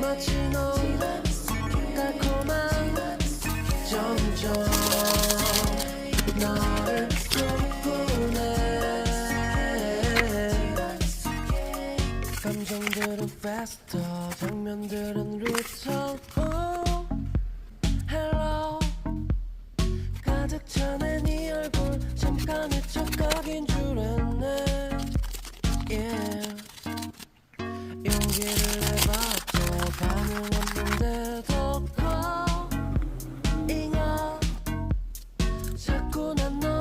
마치 넌 달콤한 점점 감정들은 faster 장면들은 루틀 Hello. 가득 차네 네 얼굴. 잠깐의 착각인 줄 알았네. Yeah. 용기를 내봐도 반응 없는데 더커. 잉어 자꾸 난너